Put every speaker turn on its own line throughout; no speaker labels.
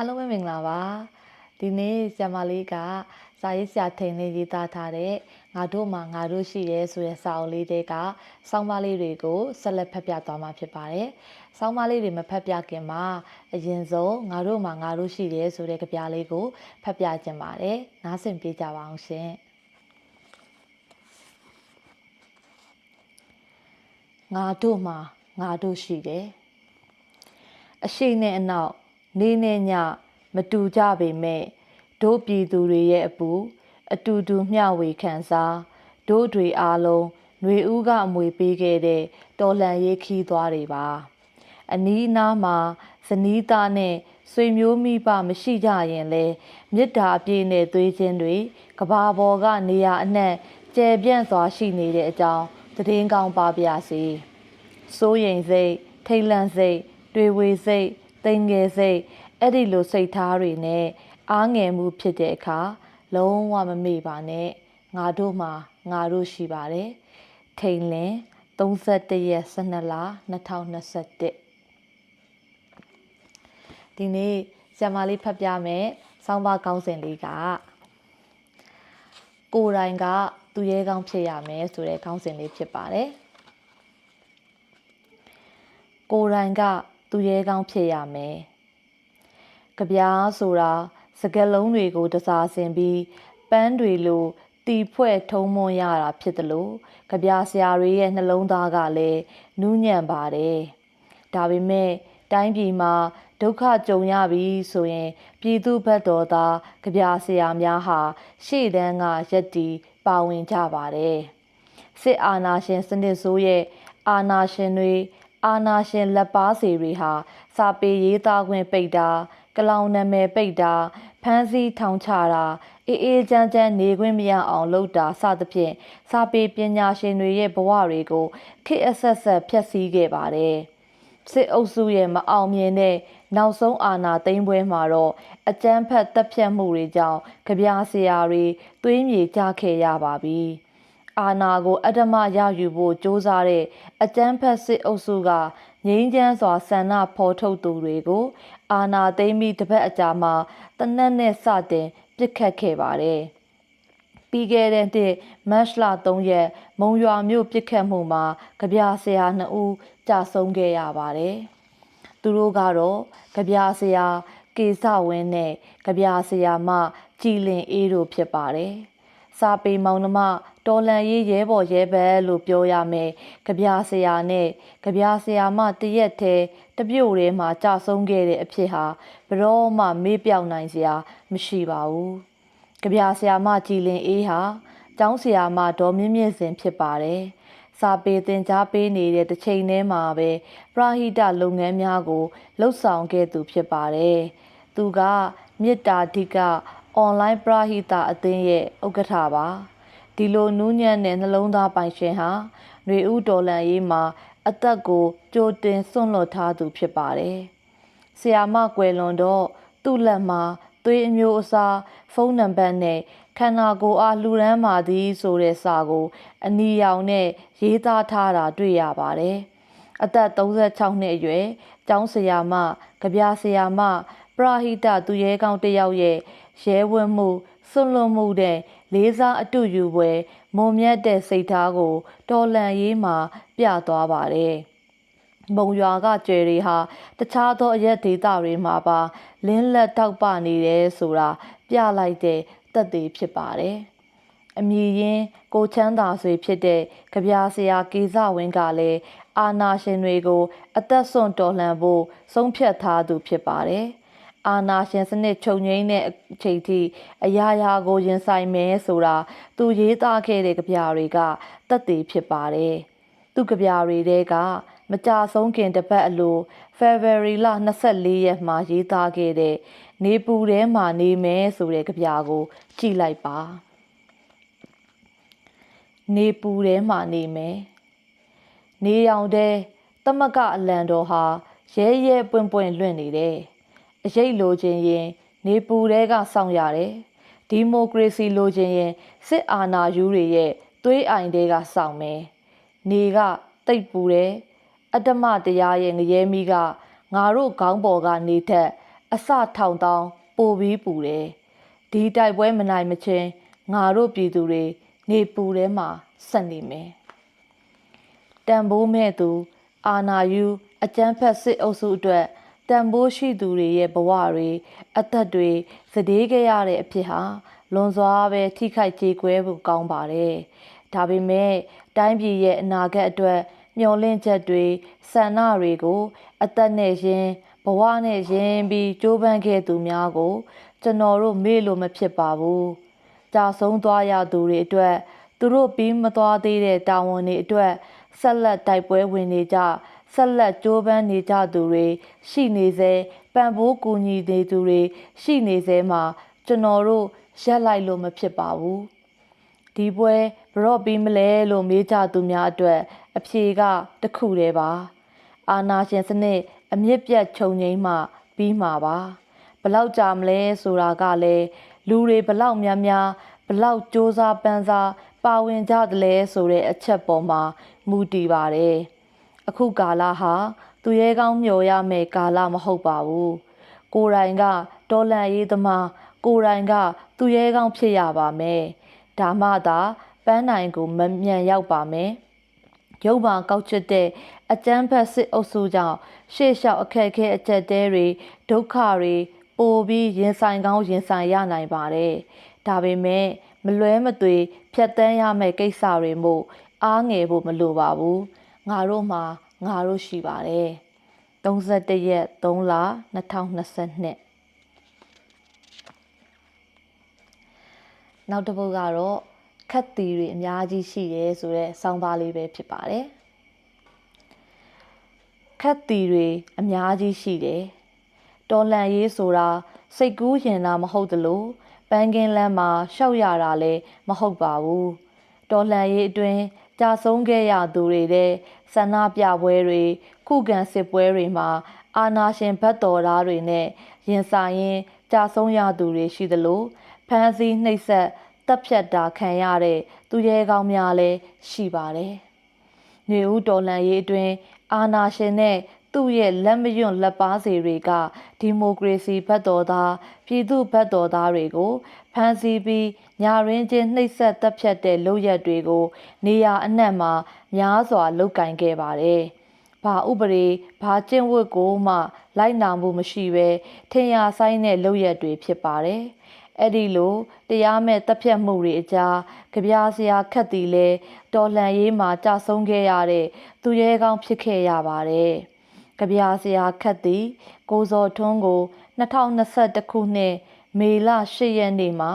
အားလုံးပဲမင်္ဂလာပါဒီနေ့ဆရာမလေးကစာရေးဆရာထိန်လေးရေးသားထားတဲ့ငါတို့မှာငါတို့ရှိရဲဆိုတဲ့စာအုပ်လေးတွေကစောင်းပါလေးတွေကိုဆက်လက်ဖတ်ပြသွားမှာဖြစ်ပါတယ်စောင်းပါလေးတွေမဖတ်ပြခင်မှာအရင်ဆုံးငါတို့မှာငါတို့ရှိရဲဆိုတဲ့ကြပြလေးကိုဖတ်ပြခြင်းပါတယ်နားဆင်ပြေကြပါအောင်ရှင်ငါတို့မှာငါတို့ရှိတယ်အရှိနဲ့အနောက် နေနဲ့ညမတူကြပေမဲ့တို့ပြည်သူတွေရဲ့အပူအတူတူမျှဝေခံစားတို့တွေအားလုံးຫນွေဦးကအမွေပေးခဲ့တဲ့တော်လှန်ရေးခီးသွားတွေပါအနီးအနားမှာဇနီးသားနဲ့ဆွေမျိုးမိဘမရှိကြရင်လဲမေတ္တာအပြည့်နဲ့သွေးချင်းတွေကဘာပေါ်ကနေရာအနှံ့ကျယ်ပြန့်စွာရှိနေတဲ့အကြောင်းသတင်းကောင်းပါပါစေစိုးရိမ်စိတ်ထိတ်လန့်စိတ်တွေဝေစိတ် တိမ်ငယ်စိတ်အဲ့ဒီလိုစိတ်ထားတွေနဲ့အားငယ်မှုဖြစ်တဲ့အခါလုံးဝမမေ့ပါနဲ့ငါတို့မှာငါတို့ရှိပါတယ်ထိန်လင်း31ရက်12လ2021ဒီနေ့ဆရာမလေးဖတ်ပြမယ်စောင်းပါကောင်းစဉ်လေးကကိုယ်တိုင်ကသူရဲကောင်းဖြစ်ရမယ်ဆိုတဲ့ကောင်းစဉ်လေးဖြစ်ပါတယ်ကိုယ်တိုင်က သူရဲကောင်းဖြစ်ရမယ်။ကြပြားဆိုတာစကလုံးတွေကိုတစားဆင်ပြီးပန်းတွေလိုတီဖွဲ့ထုံးမွန်ရတာဖြစ်တယ်လို့ကြပြားဆရာတွေရဲ့နှလုံးသားကလည်းနူးညံ့ပါတယ်။ဒါပေမဲ့တိုင်းပြည်မှာဒုက္ခကြုံရပြီဆိုရင် ပြည်သူဘက်တော်သားကြပြားဆရာများဟာရှေ့တန်းကရက်တီပါဝင်ကြပါတယ်။စစ်အာဏာရှင်စနစ်ဆိုးရဲ့အာဏာရှင်တွေ အာနာရှင်လက်ပါစီတွေဟာစာပေရေးသားခွင့်ပိတ်တာကလောင်နာမည်ပိတ်တာဖမ်းဆီးထောင်ချတာအေးအေးချမ်းချမ်းနေခွင့်မရအောင်လုပ်တာစသဖြင့်စာပေပညာရှင်တွေရဲ့ဘဝတွေကိုခေတ်အဆက်ဆက်ဖျက်ဆီးခဲ့ပါတယ်စစ်အုပ်စုရဲ့မအောင်မြင်တဲ့နောက်ဆုံးအာဏာသိမ်းပွဲမှာတော့အကြမ်းဖက်တပ်ဖြတ်မှုတွေကြောင့်ကြပြားဆရာတွေသွေးမြေကြခဲ့ရပါပြီ။ အာဏာကိုအတ္တမရယူဖို့ကြိုးစားတဲ့အကြမ်းဖက်စစ်အုပ်စုကငြိမ်းချမ်းစွာဆန္ဒဖော်ထုတ်သူတွေကို အာဏာသိမ်းပြီးတစ်ပတ်အကြာမှာတနက်နဲ့စတင်ပြစ်ခတ်ခဲ့ပါတယ်။ပြီးခဲ့တဲ့နှစ်မတ်လ3ရက်မုံရွာမြို့ပြစ်ခတ်မှုမှာကြပြဆရာ2ဦးကြာဆုံးခဲ့ရပါတယ်။သူတို့ကတော့ကြပြဆရာကေစဝင်းနဲ့ကြပြဆရာမကြည်လင်အေးတို့ဖြစ်ပါတယ်။စာပေမောင်နှမ တော်လန်ရေးရဲဘော်ရဲဘက်လို့ပြောရမယ်။ကြပြဆရာနဲ့ကြပြဆရာမတရက်သေးတပြုတ်ထဲမှာကြာဆုံးခဲ့တဲ့အဖြစ်ဟာဘရောမှမေးပြောင်နိုင်စရာမရှိပါဘူး။ကြပြဆရာမကြည်လင်အေးဟာကျောင်းဆရာမဒေါ်မြင့်မြင့်စင်ဖြစ်ပါတယ်။စာပေသင်ကြားပေးနေတဲ့တစ်ချိန်တည်းမှာပဲပရဟိတလုပ်ငန်းများကိုလှုပ်ဆောင်ခဲ့သူဖြစ်ပါတယ်။သူကမေတ္တာဓိကအွန်လိုင်းပရဟိတအသင်းရဲ့ဥက္ကဋ္ဌပါ။ ဒီလိုနူးညံ့တဲ့နှလုံးသားပိုင်ရှင်ဟာຫນွေဥတော်လန်ရေးမှာ အသက်ကိုကြိုတင်စွန့်လွတ်ထားသူဖြစ်ပါတယ်။ဆီယာမကွယ်လွန်တော့သူ့လက်မှာသွေးအမျိုးအစားဖုန်းနံပါတ်နဲ့ခန္ဓာကိုယ်အားလှူဒန်းပါသည်ဆိုတဲ့စာကို အနီရောင်နဲ့ရေးသားထားတာတွေ့ရပါတယ်။အသက်36နှစ်အရွယ်ကျောင်းဆရာမကြပြဆရာမပရာဟိတသူရဲကောင်းတယောက်ရဲ့ရဲဝတ်မှုစွန့်လွတ်မှုတဲ့ လေးစားအတူယူပွဲမုံမြတ်တဲ့စိတ်ထားကို တော်လန်ရေးမှာပြသွားပါတယ်။မုံရွာကကျယ်တွေဟာတခြားသောအရက်ဒေသတွေမှာပါ လင်းလက်တောက်ပနေတယ်ဆိုတာပြလိုက်တဲ့သက်သေဖြစ်ပါတယ်။အမည်ရင်းကိုချမ်းသာဆွေဖြစ်တဲ့ကြပြာဆရာကေဇဝင်းကလည်းအာနာရှင်တွေကို အသက်ဆွန့်တော်လှန်ဖို့ဆုံးဖြတ်ထားသူဖြစ်ပါတယ်။ အာနာရှင်စနစ်ချုပ်ငိမ့်တဲ့အချိန်ထိအရာရာကိုရင်ဆိုင်မယ်ဆိုတာသူရေးသားခဲ့တဲ့ကြပြတွေကတက်တည်ဖြစ်ပါတယ်။သူကြပြတွေကမကြဆုံးခင်တစ်ပတ်အလို February လ24ရက်မှာရေးသားခဲ့တဲ့နေပူထဲမှာနေမယ်ဆိုတဲ့ကြပြကိုကြည့်လိုက်ပါ။နေပူထဲမှာနေမယ်။နေရောင်တဲ့သမကအလံတော်ဟာရဲရဲပွင့်ပွင့်လွင့်နေတယ်။ အရေးလိုချင်ရင် နေပူတဲကစောင့်ရတယ်ဒီမိုကရေစီလိုချင်ရင်စစ်အာဏာယူတွေရဲ့သွေးအိုင်တဲကစောင့်မယ်နေကတိတ်ပူတယ်အတ္တမတရားရဲ့ငရဲမီးကငါတို့ခေါင်းပေါ်ကနေထက်အစထောင်တောင်းပိုပြီးပူတယ်ဒီတိုက်ပွဲမနိုင်မချင်းငါတို့ပြည်သူတွေနေပူထဲမှာဆက်နေမယ်တန်ဖိုးမဲ့သူ အာနာယူအကျန်းဖက်စစ်အုပ်စုအတွက် တန်ဖိုးရှိသူတွေရဲ့ဘဝတွေအသက်တွေစတေးခဲ့ရတဲ့အဖြစ်ဟာလွန်စွာပဲထိခိုက်ကြေကွဲဖို့ကောင်းပါတယ်။ဒါပေမဲ့တိုင်းပြည်ရဲ့အနာဂတ်အတွက်မျှော်လင့်ချက်တွေဆန္ဒတွေကို အသက်နဲ့ရင်းဘဝနဲ့ရင်းပြီးကြိုးပမ်းခဲ့သူများကို ကျွန်တော်တို့မေ့လို့မဖြစ်ပါဘူး။ကြာဆုံးသွားရသူတွေအတွက်သူတို့ပြီးမသွားသေးတဲ့တာဝန်တွေအတွက်ဆက်လက်တိုက်ပွဲဝင်နေကြ ဆက်လက်ကြိုးပမ်းနေကြသူတွေရှိနေစေပံ့ပိုးကူညီနေသူတွေရှိနေစေမှာကျွန်တော်တို့ရက်လိုက်လို့မဖြစ်ပါဘူးဒီပွဲဘရော့ပြီးမလဲလို့မေးကြသူများအတွက်အဖြေကတခုတည်းပါအာနာရှင်စနစ်အမြင့်ပြတ်ခြုံငိမ့်မှပြီးမှာပါဘလောက်ကြာမလဲဆိုတာကလည်းလူတွေဘလောက်များများဘလောက်စ조사ပန်းစားပါဝင်ကြသလဲဆိုတဲ့အချက်ပေါ်မှာမူတည်ပါတယ်။ အခုကာလဟာသူရဲကောင်းမျှော်ရမယ့်ကာလမဟုတ်ပါဘူး။ကိုယ်တိုင်ကတော်လန်ရေးသမားကိုယ်တိုင်ကသူရဲကောင်းဖြစ်ရပါမယ်။ဒါမှသာပန်းနိုင်ကိုမမြန်ရောက်ပါမယ်။ရုပ်ပါကောက်ချစ်တဲ့အကျန်းဖက်စစ်အုပ်စုကြောင့်ရှေ့လျှောက်အခက်အခဲအကျက်တဲတွေဒုက္ခတွေပိုပြီးရင်ဆိုင်ကောင်းရင်ဆိုင်ရနိုင်ပါတယ်။ဒါပေမဲ့မလွဲမသွေဖြတ်တန်းရမယ့်ကိစ္စတွေမို့အားငယ်ဖို့မလိုပါဘူး ငါတို့မှာငါတို့ရှိပါတယ်31ရက်3လ2022နောက်တစ်ပုဒ်ကတော့ခက်တီတွေအများကြီးရှိရဲဆိုတဲ့ဆောင်းပါးလေးပဲဖြစ်ပါတယ်ခက်တီတွေအများကြီးရှိတယ်တော်လန်ရေးဆိုတာစိတ်ကူးရင်တာမဟုတ်သလို့ပန်းကင်းလမ်းမှာရှောက်ရတာလည်းမဟုတ်ပါဘူးတော်လှန်ရေးအတွင်း ကြာဆုံးခဲ့ရသူတွေတဲ့ဆန္ဒပြပွဲတွေခုခံစစ်ပွဲတွေမှာအာနာရှင်ဘတ်တော်သားတွေနဲ့ရင်ဆိုင်ရင်ကြာဆုံးရသူတွေရှိသလိုဖမ်းဆီးနှိပ်စက်တပ်ဖြတ်တာခံရတဲ့သူရဲကောင်းများလည်းရှိပါတယ်။နေဦးတော်လှန်ရေးအတွင်းအာနာရှင်နဲ့ သူ့ရဲ့လက်မယွန့်လက်ပါစီတွေကဒီမိုကရေစီဘက်တော်သားပြည်သူဘက်တော်သားတွေကိုဖမ်းဆီးပြီးညာရင်းချင်းနှိပ်စက်တပ်ဖြတ်တဲ့လုပ်ရက်တွေကို နေရာအနှံ့မှာများစွာလုပ်ကင်ခဲ့ပါတယ်။ဘာဥပဒေဘာကျင့်ဝတ်ကိုမှ လိုက်နာမှုမရှိဘဲထင်ရဆိုင်တဲ့လုပ်ရက်တွေဖြစ်ပါတယ်။အဲ့ဒီလိုတရားမဲ့တပ်ဖြတ်မှုတွေအကြားကြပြားစရာခက်တီလဲတော်လှန်ရေးမှာကြာဆုံးခဲ့ရတဲ့သူရဲကောင်းဖြစ်ခဲ့ရပါတယ်။ ကြပြာဆရာခတ်သည် ကိုဇော်ထွန်းကို2021ခုနှစ်မေလ10ရက်နေ့မှာ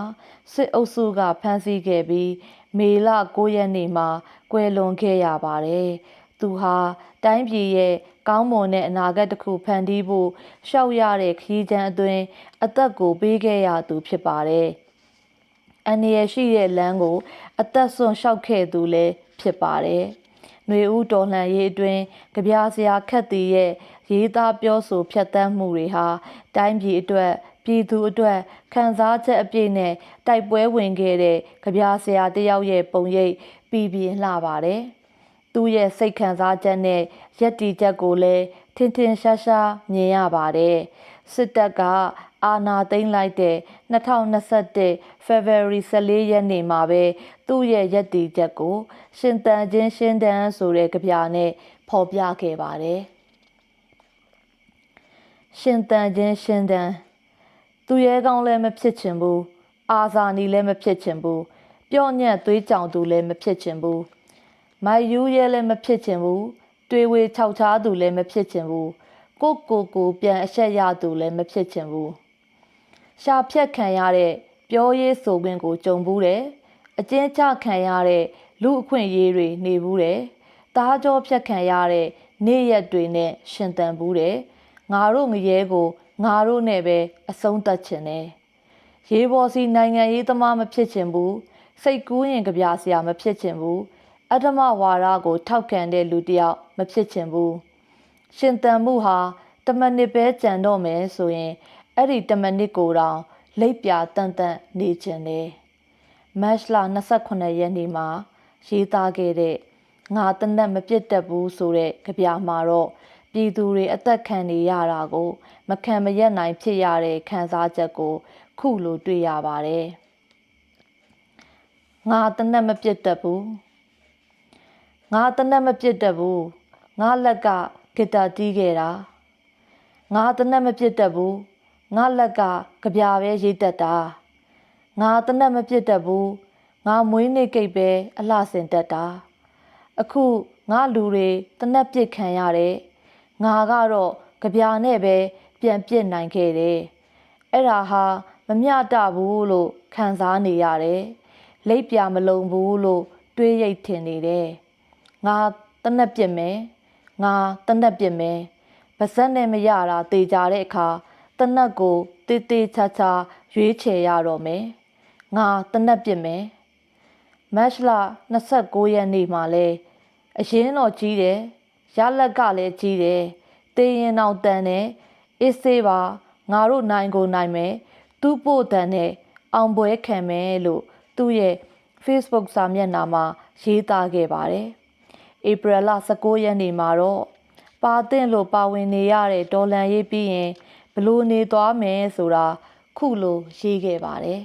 စစ်အုပ်စုကဖမ်းဆီးခဲ့ပြီး မေလ9ရက်နေ့မှာကွယ်လွန်ခဲ့ရပါတယ်။သူဟာတိုင်းပြည်ရဲ့ကောင်းမွန်တဲ့အနာဂတ်တစ်ခုဖန်တီးဖို့ရှောက်ရတဲ့ခီးချမ်းအတွင်းအသက်ကိုပေးခဲ့ရသူဖြစ်ပါတယ်။အန်ရရှိတဲ့လမ်းကို အသက်ဆွန့်လျှောက်ခဲ့သူလည်းဖြစ်ပါတယ်။ ຫນွေဦးတော်လှန်ရေးအတွင်းကြပြားစရာခက်သည်ရဲ့ရေးသားပြောဆိုဖြတ်သန်းမှုတွေဟာတိုင်းပြည်အတွက်ပြည်သူအတွက်ခံစားချက်အပြည့်နဲ့တိုက်ပွဲဝင်ခဲ့တဲ့ကြပြားဆရာတယောက်ရဲ့ပုံရိပ်ပြည်ပြင်းလှပါတယ်။သူ့ရဲ့စိတ်ခံစားချက်နဲ့ယက်တီချက်ကိုလည်းထင်ထင်ရှားရှားမြင်ရပါတယ်။ စစ်တပ်ကအာဏာသိမ်းလိုက်တဲ့2021 February 14ရက်နေ့မှာပဲသူ့ရဲ့ရည်တည်ချက်ကိုရှင်တန်ချင်းရှင်းတန်းဆိုတဲ့ကြပြနဲ့ဖော်ပြခဲ့ပါတယ်။ရှင်တန်ချင်းရှင်းတန်းသူရဲကောင်းလည်းမဖြစ်ချင်ဘူးအာဇာနည်လည်းမဖြစ်ချင်ဘူးပြော့ညက်သွေးကြောင်သူလည်းမဖြစ်ချင်ဘူးမိုက်ယူးရဲလည်းမဖြစ်ချင်ဘူးတွေးဝေခြောက်ချားသူလည်းမဖြစ်ချင်ဘူး ကိုကိုကိုပြန်အဆက်ရသူလည်းမဖြစ်ချင်ဘူးရှာဖြတ်ခံရတဲ့ပြောရေးဆိုခွင့်ကိုကြုံဘူးတယ်အကျဉ်းချခံရတဲ့လူအခွင့်အရေးတွေနေဘူးတယ်တားကြောဖြတ်ခံရတဲ့နေ့ရက်တွေနဲ့ရှင်သန်ဘူးတယ်ငါတို့ငရဲကိုငါတို့နဲ့ပဲအဆုံးသတ်ချင်တယ်ရေးပေါ်စီနိုင်ငံရေးသမားမဖြစ်ချင်ဘူးစိတ်ကူးရင်ကြပြစရာမဖြစ်ချင်ဘူးအတ္တမဝါဒကိုထောက်ခံတဲ့လူတစ်ယောက်မဖြစ်ချင်ဘူး ရှင်သန်မှုဟာတမနစ်ပဲကြံတော့မယ်ဆိုရင်အဲ့ဒီတမနစ်ကိုတောင်လိပ်ပြတန်တန်နေခြင်းတယ်မတ်လ28ရက်နေ့မှာရေးသားခဲ့တဲ့ငါတနက်မပြစ်တတ်ဘူးဆိုတဲ့ကြပြမှာတော့ပြည်သူတွေအသက်ခံနေရတာကို မခံမရက်နိုင်ဖြစ်ရတဲ့ခံစားချက်ကို ခုလိုတွေ့ရပါတယ်ငါတနက်မပြစ်တတ်ဘူးငါတနက်မပြစ်တတ်ဘူးငါလက်က ဂီတာတီးခဲ့တာငါတနက်မပြစ်တတ်ဘူးငါလက်ကကြပြပဲရေးတတ်တာငါတနက်မပြစ်တတ်ဘူးငါမွေးနေ့ကိတ်ပဲအလှဆင်တတ်တာအခုငါလူတွေတနက်ပစ်ခံရတယ်ငါကတော့ကြပြာနဲ့ပဲပြန်ပစ်နိုင်ခဲ့တယ်အဲ့ဒါဟာမမျှတဘူးလို့ခံစားနေရတယ်လိပ်ပြမလုံဘူးလို့တွေးရိတ်ထင်နေတယ်ငါတနက်ပစ်မယ် ငါတနက်ပစ်မယ်ပါဇက်နဲ့မရတာတေချာတဲ့အခါတနက်ကိုတေးသေးချာချာရွေးချယ်ရတော့မယ်ငါတနက်ပစ်မယ်မတ်လ29ရက်နေ့မှာလဲအရင်တော့ကြီးတယ်ရလက်ကလည်းကြီးတယ်တေးရင်တော့တန်တယ်အစ်စေးပါငါတို့နိုင်ကိုနိုင်မယ်သူ့ပို့တန်နဲ့အောင်ပွဲခံမယ်လို့သူ့ရဲ့ Facebook စာမျက်နှာမှာရေးသားခဲ့ပါတယ် ဧပြီလ19ရက်နေ့မှာတော့ပါတင်လို့ပါဝင်နေရတဲ့ဒေါ်လန်ရေးပြီးရင်ဘလို့နေသွားမယ်ဆိုတာခုလိုရေးခဲ့ပါတယ်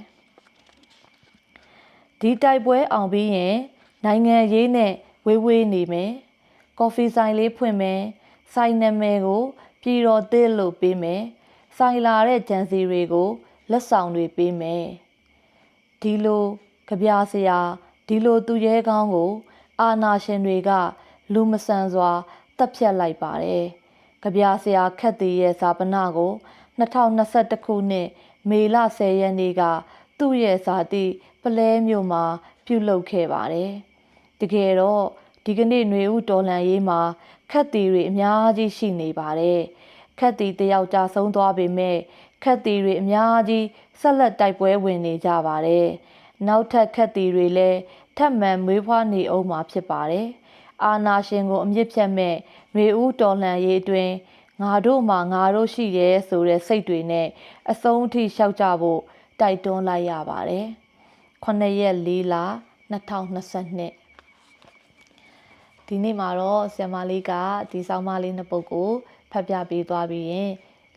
ဒီတိုက်ပွဲအောင်ပြီးရင်နိုင်ငံရေးနဲ့ဝေးဝေးနေမယ်။ကော်ဖီဆိုင်လေးဖွင့်မယ်။ဆိုင်နာမည်ကိုပြည်တော်သစ်လို့ပေးမယ်။ဆိုင်လာတဲ့ဂျန်စီတွေကိုလက်ဆောင်တွေပေးမယ်။ဒီလိုကြပြဆရာဒီလိုသူရဲကောင်းကို အာနာရှင်တွေက လူမဆန်စွာတပ်ဖြတ်လိုက်ပါတယ်။ကြပြဆရာခက်သေးရဲ့ဇာပနာကို2021ခုနှစ်မေလ10ရက်နေ့ကသူ့ရဲ့ဇာတိပလဲမြို့မှာ ပြုလုပ်ခဲ့ပါတယ်။တကယ်တော့ဒီကနေ့ຫນွေဦးတော်လန်ရေးမှာခက်တီတွေအများကြီးရှိနေပါတယ်။ခက်တီတယောက်ကြာဆုံးသွားပေမဲ့ခက်တီတွေအများကြီးဆက်လက်တိုက်ပွဲဝင်နေကြပါတယ်။နောက်ထပ်ခက်တီတွေလည်း ထပ်မံမွေးဖွားနေအောင်မှာဖြစ်ပါတယ်။အာနာရှင်ကိုအမြင့်ဖြတ်မဲ့ຫນွေဦးတော်လန်ရေးအတွင်းငါတို့မှာငါတို့ရှိရဲဆိုတဲ့စိတ်တွေနဲ့အဆုံးအထိရှောက်ကြဖို့တိုက်တွန်းလိုက်ရပါတယ်။9ရက်4လ2022ဒီနေ့မှာတော့ဆ iam မလေးကဒီဆောင်းမလေးနှစ်ပုဒ်ကိုဖတ်ပြပေးသွားပြီးရင်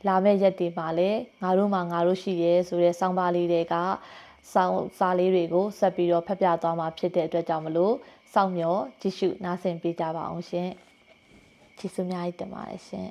လာမယ့်ရက်တွေမှာလည်းငါတို့မှာငါတို့ရှိရဲဆိုတဲ့ဆောင်းပါးလေးတွေက ဆောင်းစာလေးတွေကိုဆက်ပြီးတော့ဖတ်ပြသွားမှာဖြစ်တဲ့အတွက်ကြောင့်မလို့စောင့်မျှော်ကြည့်ရှုနားဆင်ပေးကြပါအောင်ရှင်ကျေးဇူးများကြီးတင်ပါတယ်ရှင်